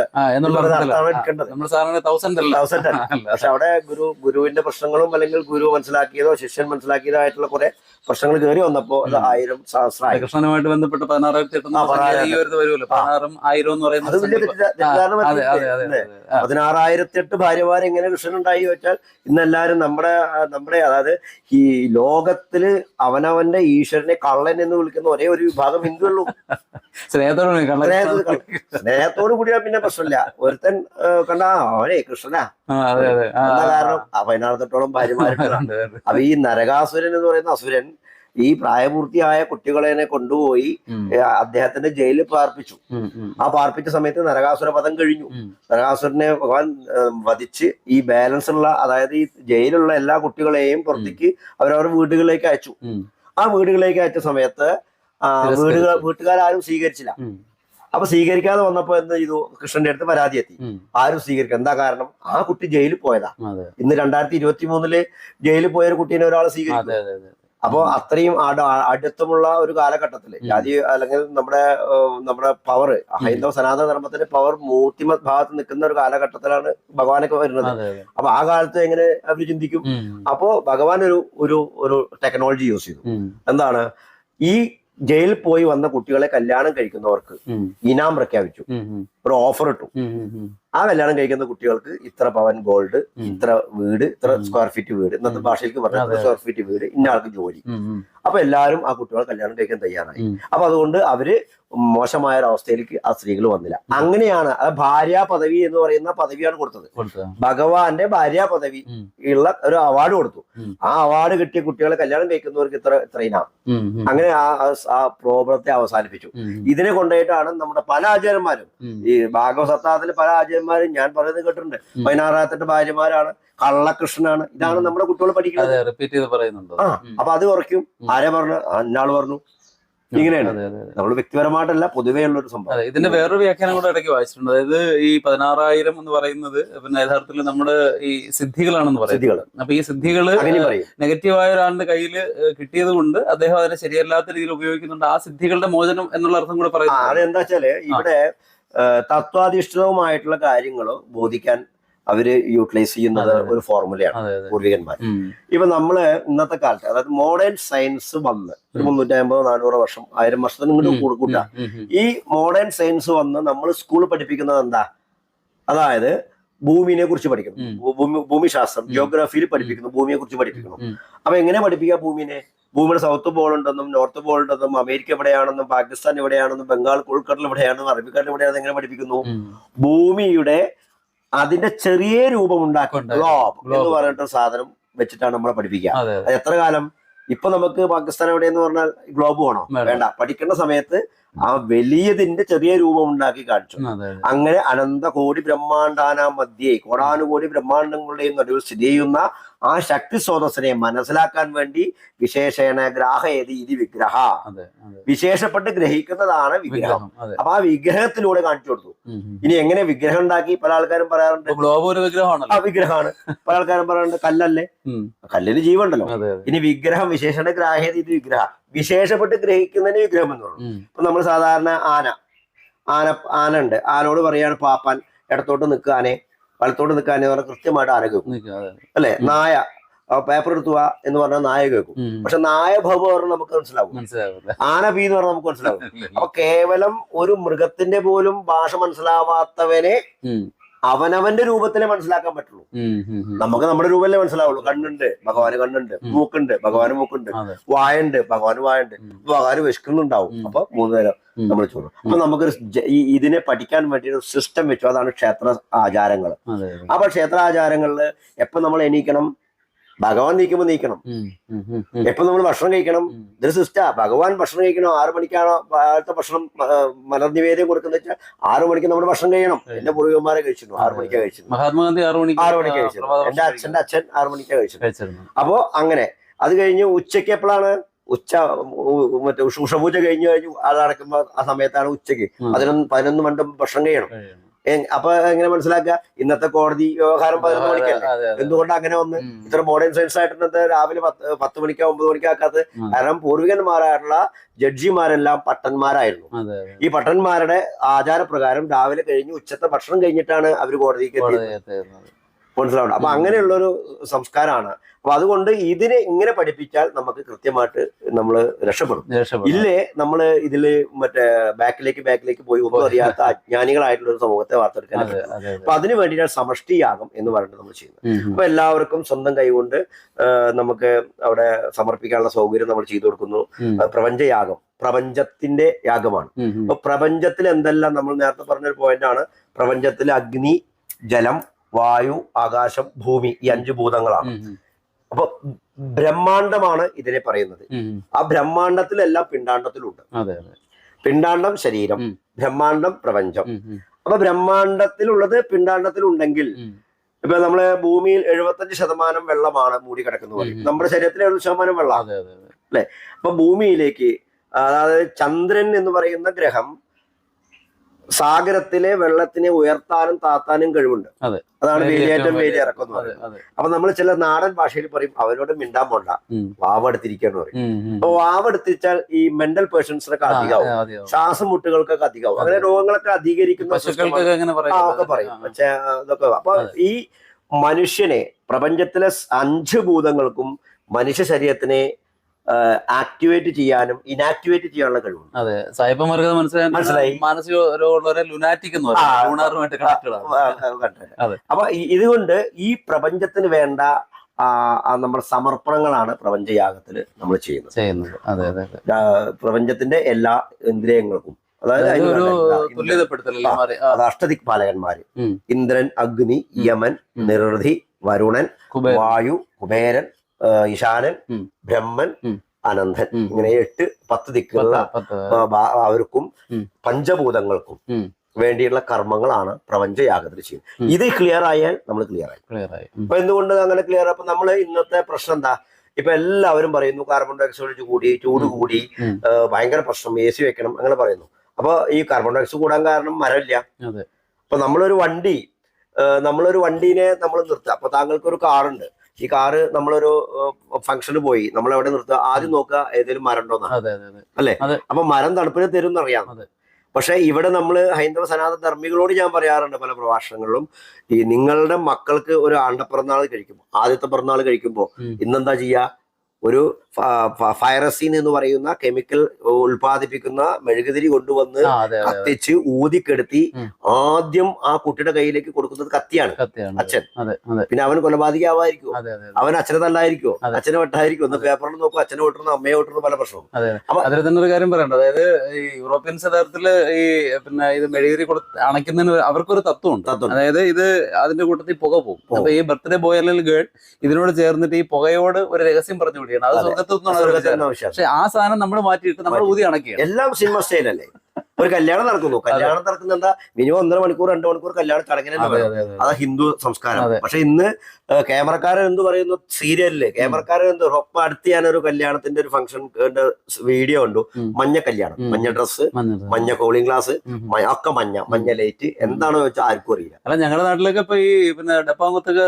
S1: നമ്മൾ തൗസൻഡ്
S2: തൗസൻഡ്. പക്ഷെ അവിടെ ഗുരു ഗുരുവിന്റെ പ്രശ്നങ്ങളും അല്ലെങ്കിൽ ഗുരു മനസ്സിലാക്കിയതോ ശിഷ്യൻ മനസ്സിലാക്കിയതോ ആയിട്ടുള്ള കുറെ പ്രശ്നങ്ങൾ കയറി വന്നപ്പോ അത് ആയിരം സഹസ്രമായി
S1: കൃഷ്ണനുമായിട്ട് ബന്ധപ്പെട്ട് പതിനാറായിരത്തി വരുമല്ലോ പതിനാറും ആയിരം എന്ന് പറയുന്നത്
S2: അത് വലിയ തെറ്റിദ്ധാരണ പതിനാറായിരത്തി എട്ട് ഭാര്യമാർ എങ്ങനെ കൃഷ്ണൻ ഉണ്ടായി വെച്ചാൽ ഇന്ന് എല്ലാവരും നമ്മുടെ നമ്മുടെ അതായത് ഈ ലോകത്തിൽ അവനവന്റെ ഈശ്വരനെ കള്ളൻ എന്ന് വിളിക്കുന്ന ഒരേ ഒരു വിഭാഗം ഹിന്ദുവുള്ളൂ
S1: സ്നേഹത്തോടെ
S2: സ്നേഹത്തോട് കൂടിയാ പിന്നെ പ്രശ്നമില്ല. ഒരുത്തൻ കണ്ടാ അവനെ കൃഷ്ണനാ. കാരണം? ആ പതിനാറത്തോളം ഭാര്യമാരുണ്ട്. അപ്പൊ ഈ നരകാസുരൻ എന്ന് പറയുന്ന അസുരൻ ഈ പ്രായപൂർത്തിയായ കുട്ടികളെ കൊണ്ടുപോയി അദ്ദേഹത്തിന്റെ ജയിലിൽ പാർപ്പിച്ചു. ആ പാർപ്പിച്ച സമയത്ത് നരകാസുര പദം കഴിഞ്ഞു. നരകാസുരനെ ഭഗവാൻ വധിച്ച് ഈ ബാലൻസ് ഉള്ള അതായത് ഈ ജയിലുള്ള എല്ലാ കുട്ടികളെയും പുറത്തേക്ക് അവരവരുടെ വീടുകളിലേക്ക് അയച്ചു. ആ വീടുകളിലേക്ക് അയച്ച സമയത്ത് വീടുകൾ വീട്ടുകാരും സ്വീകരിച്ചില്ല. അപ്പൊ സ്വീകരിക്കാതെ വന്നപ്പോ എന്ത് ചെയ്തു? കൃഷ്ണന്റെ അടുത്ത് പരാതി എത്തി. ആരും സ്വീകരിക്കാം എന്താ കാരണം? ആ കുട്ടി ജയിലിൽ പോയതാ. ഇന്ന് രണ്ടായിരത്തി ഇരുപത്തി മൂന്നിൽ ജയിലിൽ പോയ ഒരു കുട്ടീനെ ഒരാൾ സ്വീകരിക്കും
S1: അതെ അതെ അതെ
S2: അപ്പോ അത്രയും അടുത്തുമുള്ള ഒരു കാലഘട്ടത്തിൽ ജാതി അല്ലെങ്കിൽ നമ്മുടെ നമ്മുടെ പവർ ഹൈന്ദവ സനാതന ധർമ്മത്തിന്റെ പവർ മൂർത്തിമ ഭാഗത്ത് നിൽക്കുന്ന ഒരു കാലഘട്ടത്തിലാണ് ഭഗവാനൊക്കെ വരുന്നത്. അപ്പൊ ആ കാലത്ത് എങ്ങനെ അവർ ചിന്തിക്കും? അപ്പോ ഭഗവാൻ ഒരു ഒരു ഒരു ടെക്നോളജി യൂസ് ചെയ്തു. എന്താണ്? ഈ ജയിലിൽ പോയി വന്ന കുട്ടികളെ കല്യാണം കഴിക്കുന്നവർക്ക് ഇനാം പ്രഖ്യാപിച്ചു. ഒരു ഓഫർ ഇട്ടു. ആ കല്യാണം കഴിക്കുന്ന കുട്ടികൾക്ക് ഇത്ര പവൻ ഗോൾഡ് ഇത്ര വീട് ഇത്ര സ്ക്വയർ ഫീറ്റ് വീട് ഇന്നത്തെ. ഭാഷയിലേക്ക് പറഞ്ഞാൽ സ്ക്വയർ ഫീറ്റ് വീട് ഇന്ന ആൾക്ക് ജോലി. അപ്പൊ എല്ലാവരും ആ കുട്ടികളെ കല്യാണം കഴിക്കാൻ തയ്യാറായി. അപ്പൊ അതുകൊണ്ട് അവർ മോശമായ ഒരു അവസ്ഥയിലേക്ക് ആ സ്ത്രീകൾ വന്നില്ല. അങ്ങനെയാണ് അത് ഭാര്യ പദവി എന്ന് പറയുന്ന പദവിയാണ് കൊടുത്തത്. ഭഗവാന്റെ ഭാര്യ പദവി ഉള്ള ഒരു അവാർഡ് കൊടുത്തു. ആ അവാർഡ് കിട്ടിയ കുട്ടികളെ കല്യാണം കഴിക്കുന്നവർക്ക് ഇത്ര ഇത്ര ഇനാം
S1: ഉം, ഉം,
S2: അങ്ങനെ ആ പ്രോബ്ലത്തെ അവസാനിപ്പിച്ചു. ഇതിനെ കൊണ്ടുപോയിട്ടാണ് നമ്മുടെ പല ആചാര്യന്മാരും ഈ ഭാഗവസത്താത്തിൽ പല പല ആചാര്യന്മാരും ഞാൻ പറയുന്നത് കേട്ടിട്ടുണ്ട്.
S1: ഉം.
S2: പതിനാറായിരത്തെട്ട് ഭാര്യമാരാണ് കള്ളകൃഷ്ണനാണ്. ഇതാണ് നമ്മുടെ കുട്ടികൾ പഠിക്കുന്നത്.
S1: റിപ്പീറ്റ് ചെയ്ത് പറയുന്നുണ്ട്.
S2: ആ. അപ്പൊ അത് കുറയ്ക്കും ആരെ പറഞ്ഞു? ഇന്നാൾ പറഞ്ഞു. ഇങ്ങനെയാണ്. നമ്മൾ വ്യക്തിപരമായിട്ടല്ല പൊതുവേ ഉള്ള ഒരു സംഭവം
S1: ഇതിന്റെ വേറൊരു വ്യാഖ്യാനം കൂടെ ഇടയ്ക്ക് വായിച്ചിട്ടുണ്ട്. അതായത് ഈ പതിനാറായിരം എന്ന് പറയുന്നത് പിന്നെ യഥാർത്ഥത്തിൽ നമ്മുടെ ഈ സിദ്ധികളാണെന്ന് പറയുന്നത് അപ്പൊ ഈ
S2: സിദ്ധികൾ
S1: നെഗറ്റീവായ ഒരാളുടെ കയ്യിൽ കിട്ടിയത് കൊണ്ട് അദ്ദേഹം അതിനെ ശരിയല്ലാത്ത രീതിയിൽ ഉപയോഗിക്കുന്നുണ്ട്. ആ സിദ്ധികളുടെ മോചനം എന്നുള്ള അർത്ഥം കൂടെ
S2: പറയുന്നത്
S1: പറയുന്നു
S2: അതെന്താ വെച്ചാൽ ഇവിടെ തത്വാധിഷ്ഠിതവുമായിട്ടുള്ള കാര്യങ്ങൾ ബോധിക്കാൻ അവർ യൂട്ടിലൈസ് ചെയ്യുന്നത്. ഒരു ഫോർമുലയാണ് പൂർവികന്മാർ ഇപ്പൊ നമ്മൾ ഇന്നത്തെ കാലത്ത് അതായത് മോഡേൺ സയൻസ് വന്ന് ഒരു. മുന്നൂറ്റി അമ്പത് നാനൂറ് വർഷം ആയിരം വർഷത്തിന് ഇങ്ങോട്ട്
S1: ഉം,
S2: കൂട്ടാ.
S1: ഉം, ഉം,
S2: ഈ മോഡേൺ സയൻസ് വന്ന് നമ്മൾ സ്കൂളിൽ പഠിപ്പിക്കുന്നത് എന്താ? അതായത് ഭൂമിനെ കുറിച്ച് പഠിക്കുന്നു ഭൂമിശാസ്ത്രം ജിയോഗ്രാഫിയിൽ പഠിപ്പിക്കുന്നു ഭൂമിയെ കുറിച്ച് പഠിപ്പിക്കുന്നു. അപ്പൊ എങ്ങനെ പഠിപ്പിക്കുക ഭൂമിനെ? ഭൂമിയുടെ സൗത്ത് പോൾ ഉണ്ടെന്നും നോർത്ത് പോൾ ഉണ്ടെന്നും അമേരിക്ക എവിടെയാണെന്നും പാകിസ്ഥാൻ എവിടെയാണെന്നും ബംഗാൾ ഉൾക്കടൽ എവിടെയാണെന്നും അറബിക്കടൽ എവിടെയാണെന്ന് എങ്ങനെ പഠിപ്പിക്കുന്നു? ഭൂമിയുടെ അതിന്റെ ചെറിയ രൂപം ഉണ്ടാക്കി. ഗ്ലോബ് എന്ന്. പറഞ്ഞിട്ട് സാധനം വെച്ചിട്ടാണ് നമ്മളെ പഠിപ്പിക്കുക.
S1: അത്
S2: എത്ര കാലം? ഇപ്പൊ നമുക്ക് പാകിസ്ഥാൻ എവിടെയെന്ന് പറഞ്ഞാൽ ഗ്ലോബ് വേണോ.
S1: വേണ്ട.
S2: പഠിക്കേണ്ട സമയത്ത് ആ വലിയതിന്റെ ചെറിയ രൂപം ഉണ്ടാക്കി കാണിച്ചു അങ്ങനെ അനന്ത കോടി ബ്രഹ്മാണ്ടാന മധ്യേ കോടാനുകോടി ബ്രഹ്മാണ്ടങ്ങളുടെയും നടുവിൽ സ്ഥിതി ചെയ്യുന്ന ആ ശക്തി സ്രോതസ്സിനെ മനസ്സിലാക്കാൻ വേണ്ടി വിശേഷേണ ഏത് ഇത് വിഗ്രഹ. വിശേഷപ്പെട്ട് ഗ്രഹിക്കുന്നതാണ് വിഗ്രഹം. അപ്പൊ ആ വിഗ്രഹത്തിലൂടെ കാണിച്ചു കൊടുത്തു. ഇനി എങ്ങനെ വിഗ്രഹം ഉണ്ടാക്കി പല ആൾക്കാരും പറയാറുണ്ട്. ആ വിഗ്രഹമാണ്. പല ആൾക്കാരും പറയാറുണ്ട് കല്ലല്ലേ. കല്ലിന് ജീവുണ്ടല്ലോ ഇനി വിഗ്രഹം വിശേഷണ ഗ്രാഹ്യത ഇത് വിഗ്രഹ. വിശേഷപ്പെട്ട് ഗ്രഹിക്കുന്നതിന് വിഗ്രഹം എന്ന്
S1: പറഞ്ഞു.
S2: ഇപ്പൊ നമ്മൾ സാധാരണ ആന. ആന ആന ഉണ്ട് ആനോട് പറയാണ് പാപ്പാൻ ഇടത്തോട്ട് നിൽക്കാനെ വലത്തോട്ട് നിൽക്കാനെ പറഞ്ഞാൽ കൃത്യമായിട്ട് ആന കേൾക്കും. അല്ലെ? നായ. പേപ്പർ എടുത്തുക എന്ന് പറഞ്ഞാൽ നായ കേൾക്കും. പക്ഷെ നായ ഭവ പറഞ്ഞാൽ നമുക്ക് മനസ്സിലാവും. ആന പി എന്ന് പറഞ്ഞാൽ നമുക്ക് മനസ്സിലാവും. അപ്പൊ കേവലം ഒരു മൃഗത്തിന്റെ പോലും ഭാഷ മനസ്സിലാവാത്തവനെ. അവനവന്റെ രൂപത്തിലേ മനസ്സിലാക്കാൻ പറ്റുള്ളൂ. നമുക്ക് നമ്മുടെ രൂപമല്ലേ മനസ്സിലാവുള്ളൂ. കണ്ണുണ്ട് ഭഗവാന് കണ്ണുണ്ട്. മൂക്കുണ്ട് ഭഗവാന് മൂക്കുണ്ട് വായുണ്ട് ഭഗവാന് വായുണ്ട്. ഭഗവാന് വിശക്കുന്നുണ്ടാവും. അപ്പൊ മൂന്ന് നേരം നമ്മൾ ചോദിക്കും അപ്പൊ നമുക്കൊരു ഈ ഇതിനെ പഠിക്കാൻ വേണ്ടി ഒരു സിസ്റ്റം വെച്ചു. അതാണ് ക്ഷേത്ര ആചാരങ്ങൾ അപ്പൊ ക്ഷേത്ര ആചാരങ്ങളിൽ എപ്പൊ നമ്മൾ എണീക്കണം? ഭഗവാൻ നീക്കുമ്പോൾ നീക്കണം. എപ്പൊ നമ്മൾ ഭക്ഷണം കഴിക്കണം. ഇതൊരു സിസ്റ്റാ ഭഗവാൻ ഭക്ഷണം കഴിക്കണോ? ആറു മണിക്കാണോ കാലത്തെ ഭക്ഷണം മലർനിവേദ്യം കൊടുക്കുന്ന വെച്ചാൽ ആറു മണിക്ക് നമ്മൾ ഭക്ഷണം കഴിയണം. എന്റെ പൂർവികന്മാരെ കഴിച്ചിരുന്നു. ആറു മണിക്കാ കഴിച്ചിരുന്നു
S1: മഹാത്മാഗാന്ധി ആറു മണിക്ക്
S2: ആറു മണിക്കാ കഴിച്ചിരുന്നു എന്റെ അച്ഛന്റെ അച്ഛൻ ആറു മണിക്കാ കഴിച്ചിരുന്നു അപ്പോ അങ്ങനെ അത് കഴിഞ്ഞ് ഉച്ചയ്ക്ക് എപ്പോഴാണ് ഉച്ച മറ്റേ ഉഷ- ഉഷപൂജ കഴിഞ്ഞു കഴിഞ്ഞു അത് നടക്കുമ്പോ ആ സമയത്താണ് ഉച്ചയ്ക്ക്. പതിനൊന്ന് പതിനൊന്ന് മണ്ടും ഭക്ഷണം കഴിയണം. അപ്പൊ എങ്ങനെ മനസ്സിലാക്കുക? ഇന്നത്തെ കോടതി വ്യവഹാരം പതിനൊന്ന് മണിക്കല്ലേ. എന്തുകൊണ്ട് അങ്ങനെ വന്ന് ഇത്ര മോഡേൺ സയൻസ് ആയിട്ട് ഇന്നത്തെ രാവിലെ പത്ത് പത്ത് മണിക്കോ ഒമ്പത് മണിക്കോ ആക്കാത്തത്? കാരണം പൂർവികന്മാരായിട്ടുള്ള ജഡ്ജിമാരെല്ലാം പട്ടന്മാരായിരുന്നു. ഈ പട്ടന്മാരുടെ ആചാരപ്രകാരം രാവിലെ കഴിഞ്ഞ് ഉച്ചത്തെ ഭക്ഷണം കഴിഞ്ഞിട്ടാണ് അവർ കോടതിക്ക് എത്തിയത്. മനസ്സിലാവുന്നത് അപ്പൊ അങ്ങനെയുള്ള ഒരു സംസ്കാരമാണ്. അപ്പൊ അതുകൊണ്ട് ഇതിനെ ഇങ്ങനെ പഠിപ്പിച്ചാൽ നമുക്ക് കൃത്യമായിട്ട് നമ്മൾ രക്ഷപ്പെടും. ഇല്ലേ നമ്മൾ ഇതിൽ മറ്റേ ബാക്കിലേക്ക് ബാക്കിലേക്ക് പോയി ഒന്നും അറിയാത്ത അജ്ഞാനികളായിട്ടുള്ള ഒരു സമൂഹത്തെ വാർത്തെടുക്കാൻ അപ്പൊ അതിന് വേണ്ടിയിട്ടാണ് സമഷ്ടിയാകും എന്ന് പറഞ്ഞിട്ട് നമ്മൾ ചെയ്യുന്നത്. അപ്പൊ എല്ലാവർക്കും സ്വന്തം കൈകൊണ്ട് നമുക്ക് അവിടെ സമർപ്പിക്കാനുള്ള സൗകര്യം നമ്മൾ ചെയ്തു കൊടുക്കുന്നു. പ്രപഞ്ചയാഗം പ്രപഞ്ചത്തിന്റെ യാഗമാണ്. അപ്പൊ പ്രപഞ്ചത്തിൽ എന്തെല്ലാം നമ്മൾ നേരത്തെ പറഞ്ഞൊരു പോയിന്റ് ആണ്. പ്രപഞ്ചത്തിൽ അഗ്നി ജലം വായു ആകാശം ഭൂമി ഈ അഞ്ച് ഭൂതങ്ങളാണ്. അപ്പൊ ബ്രഹ്മാണ്ടമാണ് ഇതിനെ പറയുന്നത്. ആ ബ്രഹ്മാണ്ടത്തിലെല്ലാം പിണ്ടാണ്ടത്തിലുണ്ട് പിണ്ടാണ്ടം ശരീരം. ബ്രഹ്മാണ്ടം പ്രപഞ്ചം. അപ്പൊ ബ്രഹ്മാണ്ടത്തിലുള്ളത് പിണ്ടാണ്ടത്തിലുണ്ടെങ്കിൽ. ഇപ്പൊ നമ്മളെ ഭൂമിയിൽ എഴുപത്തഞ്ച് ശതമാനം വെള്ളമാണ് മൂടി കിടക്കുന്നത് പറയും. നമ്മുടെ ശരീരത്തിൽ എഴുപത് ശതമാനം വെള്ളമാണ്
S1: അല്ലെ?
S2: അപ്പൊ ഭൂമിയിലേക്ക് അതായത് ചന്ദ്രൻ എന്ന് പറയുന്ന ഗ്രഹം സാഗരത്തിലെ വെള്ളത്തിനെ ഉയർത്താനും താത്താനും കഴിവുണ്ട്.
S1: അതെ.
S2: അതാണ്
S1: വേലിയേറ്റം, വേലി- ഇറക്കുന്നത്
S2: അപ്പൊ നമ്മൾ ചില നാടൻ ഭാഷയിൽ പറയും അവരോട് മിണ്ടാൻ പോണ്ട. വാവെടുത്തിരിക്കാന്ന് പറയും. അപ്പൊ വാവെടുത്തിച്ചാൽ ഈ മെന്റൽ പേഴ്സൺസിനൊക്കെ അധികമാവും. ശ്വാസം മുട്ടുകൾക്കൊക്കെ അധികമാവും അങ്ങനെ. രോഗങ്ങളൊക്കെ അധികരിക്കുന്ന ആ, ഒക്കെ പറയും. പക്ഷേ ഇതൊക്കെ അപ്പൊ ഈ മനുഷ്യനെ പ്രപഞ്ചത്തിലെ അഞ്ച് ഭൂതങ്ങൾക്കും മനുഷ്യ ശരീരത്തിനെ ആക്ടിവേറ്റ് ചെയ്യാനും ഇനാക്ടിവേറ്റ് ചെയ്യാനുള്ള കഴിവുണ്ട്.
S1: അതെ അത് മനസ്സിലായി
S2: മനസ്സിലായി.
S1: മാനസിക രോഗമുള്ളവരെ ലുനാറ്റിക് എന്ന് പറയും.
S2: അപ്പൊ ഇതുകൊണ്ട് ഈ പ്രപഞ്ചത്തിന് വേണ്ട നമ്മുടെ സമർപ്പണങ്ങളാണ് പ്രപഞ്ചയാഗത്തിൽ നമ്മൾ ചെയ്യുന്നത്.
S1: ചെയ്യുന്നത്. അതെ അതെ
S2: പ്രപഞ്ചത്തിന്റെ എല്ലാ ഇന്ദ്രിയങ്ങൾക്കും അതായത് അഷ്ടദിക്
S1: പാലകന്മാര്.
S2: ഇന്ദ്രൻ അഗ്നി യമൻ നിർധി വരുണൻ വായു കുബേരൻ ഈശാനൻ ബ്രഹ്മൻ. അനന്തൻ ഇങ്ങനെ എട്ട് പത്ത് ദിക്കുള്ള അവർക്കും പഞ്ചഭൂതങ്ങൾക്കും വേണ്ടിയുള്ള കർമ്മങ്ങളാണ് പ്രപഞ്ചയാഗത്തിൽ ചെയ്യുന്നത്.
S1: ഉം.
S2: ഇത് ക്ലിയർ ആയാൽ നമ്മൾ ക്ലിയർ ആയി.
S1: ക്ലിയർ ആയി.
S2: അപ്പൊ എന്തുകൊണ്ട് അങ്ങനെ ക്ലിയർ അപ്പൊ നമ്മൾ ഇന്നത്തെ പ്രശ്നം എന്താ? ഇപ്പൊ എല്ലാവരും പറയുന്നു കാർബൺ ഡയോക്സൈഡ് കൂടി ചൂട് കൂടി. ഭയങ്കര പ്രശ്നം എ സി വെക്കണം അങ്ങനെ പറയുന്നു. അപ്പൊ ഈ കാർബൺ ഡയോക്സൈഡ് കൂടാൻ കാരണം മരമില്ല. അപ്പൊ നമ്മളൊരു വണ്ടി നമ്മളൊരു വണ്ടീനെ നമ്മൾ നിർത്തുക അപ്പൊ താങ്കൾക്ക് ഒരു കാറുണ്ട്. ഈ കാറ് നമ്മളൊരു ഫംഗ്ഷന് പോയി. നമ്മൾ എവിടെ നിർത്തുക? ആദ്യം നോക്കുക ഏതെങ്കിലും മരം ഉണ്ടോന്നാണ്.
S1: അല്ലെ?
S2: അപ്പൊ മരം തണുപ്പിന് തരും എന്നറിയാം. പക്ഷെ ഇവിടെ നമ്മൾ ഹൈന്ദവ സനാതന ധർമ്മികളോട് ഞാൻ പറയാറുണ്ട് പല പ്രഭാഷണങ്ങളിലും. ഈ നിങ്ങളുടെ മക്കൾക്ക് ഒരു ആണ്ട പിറന്നാൾ കഴിക്കുമ്പോൾ ആദ്യത്തെ പിറന്നാൾ കഴിക്കുമ്പോൾ. ഇന്നെന്താ ചെയ്യുക ഒരു ഫയറസീൻ എന്ന് പറയുന്ന കെമിക്കൽ ഉൽപ്പാദിപ്പിക്കുന്ന മെഴുകുതിരി കൊണ്ടുവന്ന് കത്തിച്ച് ഊതിക്കെടുത്തി ആദ്യം ആ കുട്ടിയുടെ കയ്യിലേക്ക് കൊടുക്കുന്നത് കത്തിയാണ്. അച്ഛൻ. പിന്നെ അവൻ കൊലപാതകമാവായിരിക്കും അവൻ അച്ഛനെ തല്ലായിരിക്കും അച്ഛനെ വെട്ടായിരിക്കും ഒന്ന് പേപ്പറിൽ നോക്കും അച്ഛനെ വെട്ടുന്നു അമ്മയെ വെട്ടുന്നു പല പ്രശ്നവും.
S1: അതിൽ തന്നെ ഒരു കാര്യം പറയണ്ട. അതായത് ഈ യൂറോപ്യൻ സദാർത്ഥത്തിൽ ഈ പിന്നെ ഇത് മെഴുകുതിരി അണയ്ക്കുന്നതിന് അവർക്കൊരു തത്വമുണ്ട്.
S2: തത്വം
S1: അതായത് ഇത് അതിന്റെ കൂട്ടത്തിൽ പുക പോകും.
S2: പോകും.
S1: അപ്പൊ ഈ ബർത്ത്ഡേ ബോയ് അല്ലെങ്കിൽ ഗേൾ ഇതിനോട് ചേർന്നിട്ട് ഈ പുകയോട് ഒരു രഹസ്യം പറഞ്ഞു വിടുകയാണ്. അത്
S2: വിശ്വാസം.
S1: പക്ഷെ ആ സാധനം നമ്മൾ മാറ്റിയിട്ട് നമ്മൾ. ഊതി അണക്കുകയാണ്
S2: എല്ലാം സിനിമ സ്റ്റൈലല്ലേ ഒരു കല്യാണം നടക്കുന്നു. കല്യാണം നടക്കുന്ന എന്താ? മിനിമം ഒന്നര മണിക്കൂർ രണ്ടു മണിക്കൂർ കല്യാണം ചടങ്ങിനെ
S1: അതെ
S2: ഹിന്ദു സംസ്കാരം. പക്ഷെ ഇന്ന് ക്യാമറക്കാരൻ എന്ത് പറയുന്നു? സീരിയലിൽ ക്യാമറക്കാരൻ എന്ത്? ഒപ്പം അടുത്ത് ഞാൻ ഒരു കല്യാണത്തിന്റെ ഒരു ഫംഗ്ഷൻ വീഡിയോ
S1: ഉണ്ട്
S2: മഞ്ഞ കല്യാണം. മഞ്ഞ ഡ്രസ്സ്
S1: മഞ്ഞ
S2: കോളിംഗ് ഗ്ലാസ് ഒക്കെ മഞ്ഞ. മഞ്ഞ ലൈറ്റ്. എന്താണോ വെച്ചാൽ ആർക്കും അറിയില്ല.
S1: അല്ല ഞങ്ങളുടെ നാട്ടിലൊക്കെ ഇപ്പൊ ഈ പിന്നെ ഡപ്പാങ്കുത്തൊക്കെ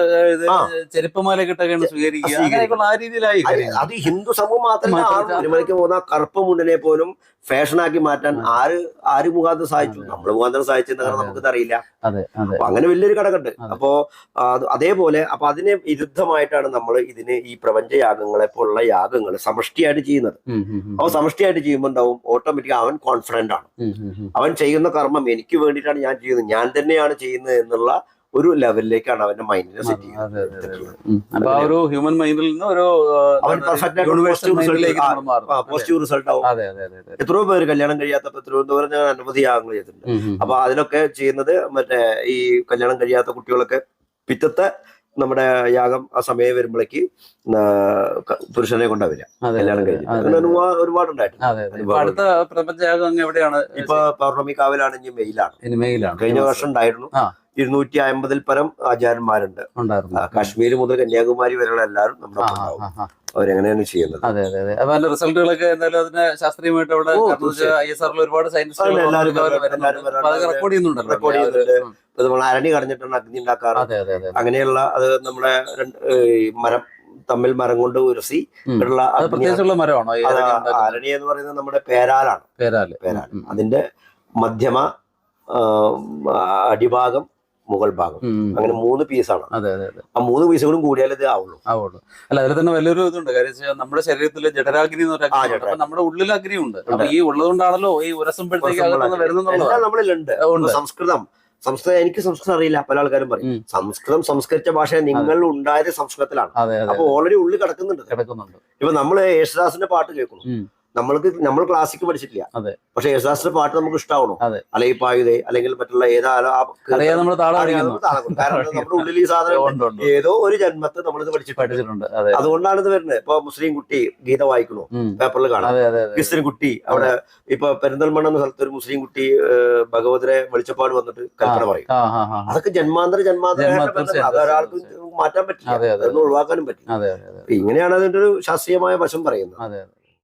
S1: ഇട്ടൊക്കെയാണ് സ്വീകരിക്കുക. ആ രീതിയിലായി
S2: അത് ഹിന്ദു സമൂഹം മാത്രമല്ല
S1: മാത്രമല്ല.
S2: മണിക്ക് പോകുന്ന കറുപ്പ് മുണ്ടിനെ പോലും ഫാഷനാക്കി മാറ്റാൻ ആര് ആര് മുഖാന്തരം സഹായിച്ചു. നമ്മൾ മുഖാന്തരം സഹായിച്ചെന്ന്
S1: നമുക്ക്
S2: നമുക്കത് അറിയില്ല അപ്പൊ അങ്ങനെ വലിയൊരു ഘടകമുണ്ട്. അപ്പോ അതേപോലെ അപ്പൊ അതിനെ വിരുദ്ധമായിട്ടാണ് നമ്മൾ ഇതിന് ഈ പ്രപഞ്ചയാഗങ്ങളെ പോലുള്ള യാഗങ്ങൾ സമഷ്ടിയായിട്ട് ചെയ്യുന്നത്. അപ്പൊ സമഷ്ടിയായിട്ട് ചെയ്യുമ്പോൾ ഉണ്ടാവും ഓട്ടോമാറ്റിക് അവൻ കോൺഫിഡന്റ് ആണ്. അവൻ ചെയ്യുന്ന കർമ്മം എനിക്ക് വേണ്ടിയിട്ടാണ് ഞാൻ ചെയ്യുന്നത്. ഞാൻ തന്നെയാണ് ചെയ്യുന്നത് എന്നുള്ള ഒരു ലെവലിലേക്കാണ് അവന്റെ മൈൻഡിനെ സെറ്റ് ചെയ്യുന്നത്.
S1: ഒരു ഹ്യൂമൻ മൈൻഡിൽ നിന്ന് ഒരു
S2: അവൻ പോസിറ്റീവ് റിസൾട്ട് ആവും. എത്രയോ പേര് കല്യാണം കഴിയാത്തപ്പോ തിരുവനന്തപുരം ഞാൻ അനവധി യാഗങ്ങൾ ചെയ്തിട്ടുണ്ട്. അപ്പൊ അതിനൊക്കെ ചെയ്യുന്നത് മറ്റേ ഈ കല്യാണം കഴിയാത്ത കുട്ടികളൊക്കെ പിറ്റത്തെ നമ്മുടെ യാഗം ആ സമയം വരുമ്പോഴേക്ക് പുരുഷനെ
S1: കൊണ്ടാവില്ല
S2: കല്യാണം ഒരുപാടുണ്ടായിട്ടുണ്ട്
S1: ഇപ്പൊ അടുത്ത അങ്ങ് എവിടെയാണ്?
S2: ഇപ്പൊ പൗർണമി കാവലാണെങ്കിൽ മെയിലാണ്. കഴിഞ്ഞ വർഷം ഉണ്ടായിരുന്നു. ഇരുന്നൂറ്റി അമ്പതിൽ പരം ആചാര്യന്മാരുണ്ട്. കാശ്മീർ മുതൽ കന്യാകുമാരി വരെയുള്ള എല്ലാവരും നമ്മുടെ. അവരെങ്ങനെയാണ് ചെയ്യുന്നത്.
S1: അതെ അതെ അതെ. അപ്പൊ അതിന്റെ റിസൾട്ടുകളൊക്കെ എന്തായാലും അതിന് ശാസ്ത്രീയമായിട്ട് അവിടെ
S2: ഓ,
S1: ഐ എസ് ആറിൽ ഒരുപാട് റെക്കോർഡ് ചെയ്യുന്നുണ്ടല്ലോ
S2: റെക്കോർഡ് ചെയ്യുന്നുണ്ട്. ഇപ്പൊ നമ്മൾ അരണി കടഞ്ഞിട്ടാണ് അഗ്നി ഉണ്ടാക്കാറ്. അങ്ങനെയുള്ള അത് നമ്മുടെ മരം തമ്മിൽ മരം കൊണ്ട് ഉരസി. ഉള്ള
S1: പ്രത്യേകിച്ചുള്ള മരമാണോ? അരണി
S2: എന്ന് പറയുന്നത് നമ്മുടെ പേരാലാണ്. പേരാൽ.
S1: പേരാൽ.
S2: അതിന്റെ മധ്യമ അടിഭാഗം മുകൾ ഭാഗം. അങ്ങനെ മൂന്ന് പീസ്
S1: ആണ്. അതെ അതെ
S2: ആ മൂന്ന് പീസുകളും കൂടിയാലേ ഇത് ആവുള്ളൂ.
S1: ആവുള്ളൂ. അല്ല അതിൽ തന്നെ വലിയൊരു ഇതുണ്ട്. കാര്യം വെച്ചാൽ നമ്മുടെ ശരീരത്തിൽ ജഠരാഗ്നി എന്ന് പറഞ്ഞ
S2: ആ,
S1: അഗ്നി ഉണ്ട്. അപ്പൊ നമ്മുടെ ഉള്ളിൽ അഗ്നി ഉണ്ട്. അപ്പൊ ഈ ഉള്ളതുകൊണ്ടാണല്ലോ ഈ ഉരസുമ്പോഴത്തേക്ക് അകത്തുനിന്ന് വരുന്നുള്ളത്
S2: നമ്മളിലുണ്ട്. സംസ്കൃതം സംസ്കൃതം എനിക്ക് സംസ്കൃതം അറിയില്ല പല ആൾക്കാരും പറയും. സംസ്കൃതം സംസ്കരിച്ച ഭാഷ നിങ്ങൾ ഉണ്ടായത് സംസ്കൃതത്തിലാണ്. അപ്പൊ ഓൾറെഡി ഉള്ളിൽ കിടക്കുന്നുണ്ട്.
S1: കിടക്കുന്നുണ്ട്.
S2: ഇപ്പൊ നമ്മൾ യേശുദാസിന്റെ പാട്ട് കേൾക്കുന്നു. നമ്മൾക്ക് നമ്മൾ ക്ലാസിക് പഠിച്ചിട്ടില്ല.
S1: അതെ.
S2: പക്ഷെ യേശുദാസിന്റെ പാട്ട് നമുക്ക് ഇഷ്ടാവണോ.
S1: അതെ.
S2: അല്ലെങ്കിൽ പായുതേ അല്ലെങ്കിൽ മറ്റുള്ള
S1: നമ്മൾ
S2: കൊടുക്കും. കാരണം നമ്മുടെ ഉള്ളിൽ ഈ സാധനം. ഏതോ ഒരു ജന്മത്ത് നമ്മളിത് പഠിച്ചിട്ടുണ്ട്.
S1: പഠിച്ചിട്ടുണ്ട്. അതെ.
S2: അതുകൊണ്ടാണ് ഇത് വരുന്നത്. ഇപ്പൊ മുസ്ലിം കുട്ടി ഗീത വായിക്കണു. പേപ്പറിൽ കാണാം. ക്രിസ്ത്യൻ കുട്ടി അവിടെ ഇപ്പൊ പെരിന്തൽമണ്ണ എന്ന സ്ഥലത്ത് ഒരു മുസ്ലിം കുട്ടി ഭഗവതിനെ ഭഗവതിരെ വെളിച്ചപ്പാട് വന്നിട്ട് കൽപ്പന പറയും. അതൊക്കെ ജന്മാന്തര ജന്മാന്തര
S1: ജന്മാന്തര
S2: ബന്ധമാണ്. അത് ഒരാൾക്ക് മാറ്റാൻ പറ്റില്ല. അതൊന്നും ഒഴിവാക്കാനും പറ്റില്ല. ഇങ്ങനെയാണ് അതിന്റെ ഒരു ശാസ്ത്രീയമായ വശം പറയുന്നത്.